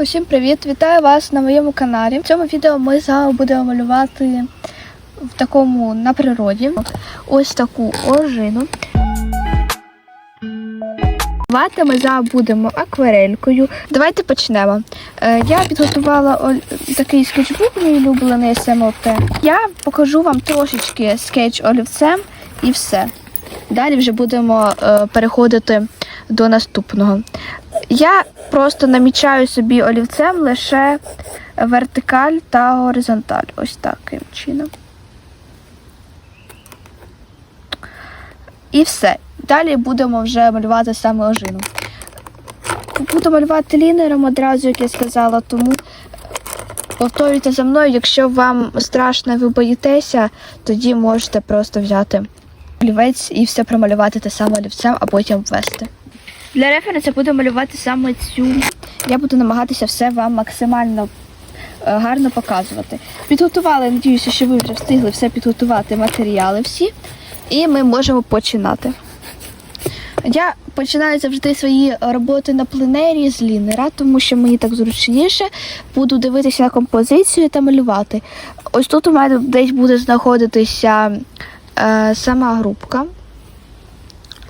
Усім привіт! Вітаю вас на моєму каналі. В цьому відео ми з вами будемо малювати в такому на природі ось таку ожину. Малювати ми зараз будемо акварелькою. Давайте почнемо. Е, я підготувала такий скетчбук, мій улюблений СМЛП. Я покажу вам трошечки скетч олівцем і все. Далі вже будемо е, переходити до наступного. Я просто намічаю собі олівцем лише вертикаль та горизонталь. Ось таким чином. І все. Далі будемо вже малювати саме ожину. Буду малювати лінером одразу, як я сказала, тому повторюйте за мною, якщо вам страшно ви боїтеся, тоді можете просто взяти олівець і все промалювати те саме олівцем, а потім ввести. Для референсу буду малювати саме цю. Я буду намагатися все вам максимально е, гарно показувати. Підготували, надіюся, що ви вже встигли все підготувати матеріали всі, і ми можемо починати. Я починаю завжди свої роботи на пленері з лінера, тому що мені так зручніше. Буду дивитися на композицію та малювати. Ось тут у мене десь буде знаходитися е, сама групка.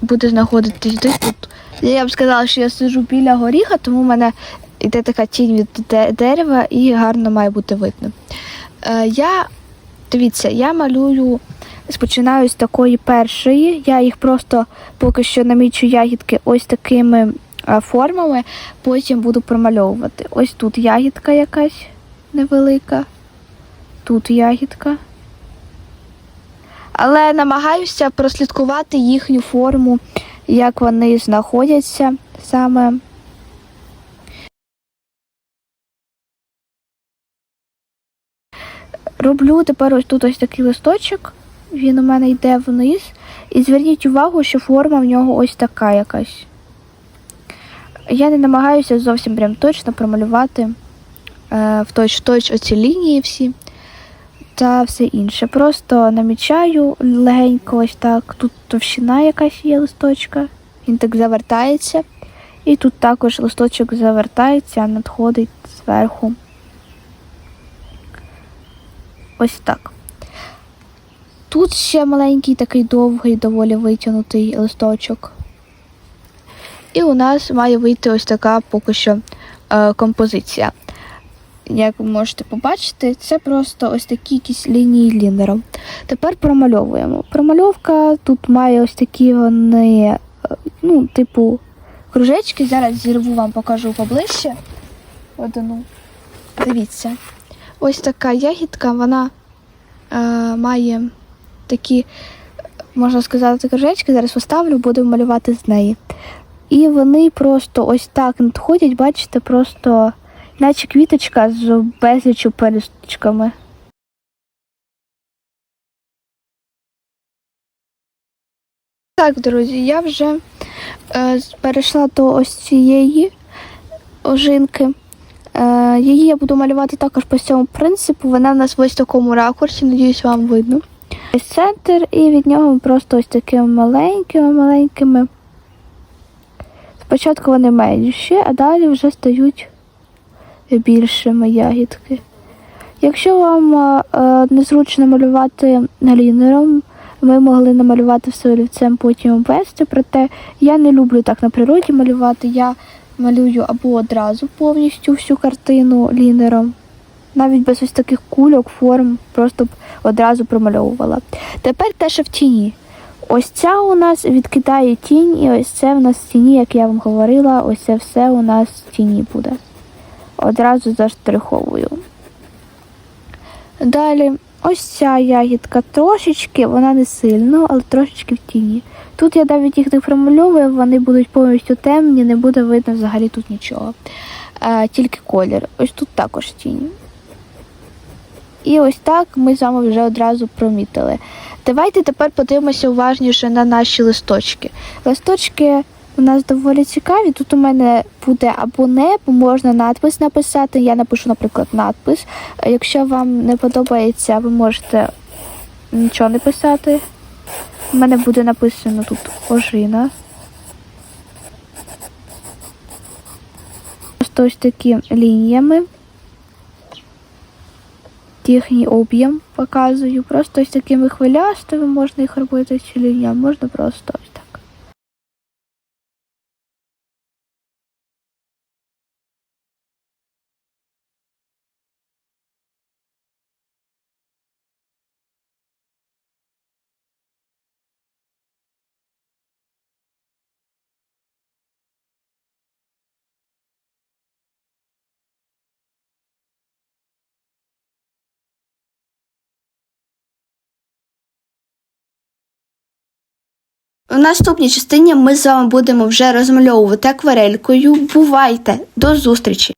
Буде знаходитись десь тут. Я б сказала, що я сиджу біля горіха, тому в мене йде така тінь від дерева і гарно має бути видно. Е, я, дивіться, я малюю, спочинаю з такої першої. Я їх просто поки що намічу ягідки ось такими е, формами, потім буду промальовувати. Ось тут ягідка якась невелика, тут ягідка. Але намагаюся прослідкувати їхню форму, як вони знаходяться саме. Роблю тепер ось тут ось такий листочок. Він у мене йде вниз. І зверніть увагу, що форма в нього ось така якась. Я не намагаюся зовсім прям точно промалювати е, в точ-точ оці лінії всі та все інше. Просто намічаю легенько ось так. Тут товщина якась є листочка, він так завертається. І тут також листочок завертається, надходить зверху. Ось так. Тут ще маленький такий довгий, доволі витягнутий листочок. І у нас має вийти ось така поки що е, композиція. Як ви можете побачити, це просто ось такі якісь лінії лінером. Тепер промальовуємо. Промальовка тут має ось такі вони, е, ну, типу, кружечки. Зараз зірву вам покажу поближче. Одну. Дивіться. Ось така ягідка, вона е, має такі, можна сказати, кружечки. Зараз поставлю, будемо малювати з неї. І вони просто ось так надходять, бачите, просто наче квіточка з безлічю пелюсточками. Так, друзі, я вже е, перейшла до ось цієї ожинки. Е, її я буду малювати також по цьому принципу. Вона в нас в ось такому ракурсі, надіюсь, вам видно. Ось центр, і від нього просто ось такими маленькими, маленькими. Спочатку вони менші, а далі вже стають більшими ягідки. Якщо вам е, е, незручно малювати лінером, ми могли намалювати все олівцем, потім обвести. Проте я не люблю так на природі малювати. Я малюю або одразу повністю всю картину лінером, навіть без ось таких кульок, форм, просто б одразу промальовувала. Тепер те, що в тіні. Ось ця у нас відкидає тінь, і ось це у нас в тіні, як я вам говорила, ось це все у нас в тіні буде. Одразу заштриховую. Далі, ось ця ягідка трошечки, вона не сильно, але трошечки в тіні. Тут я навіть їх не промальовую, вони будуть повністю темні, не буде видно взагалі тут нічого. Е, тільки колір. Ось тут також тінь. І ось так ми з вами вже одразу промітили. Давайте тепер подивимося уважніше на наші листочки. Листочки у нас доволі цікаві. Тут у мене буде або небо, можна надпис написати. Я напишу, наприклад, надпис. Е, Якщо вам не подобається, ви можете нічого не писати. У мене буде написано тут ожина. Просто ось такі лініями. Їхній об'єм показую. Просто ось такими хвилястими можна їх робити ці лінії, а можна просто У наступній частині ми з вами будемо вже розмальовувати акварелькою. Бувайте! До зустрічі!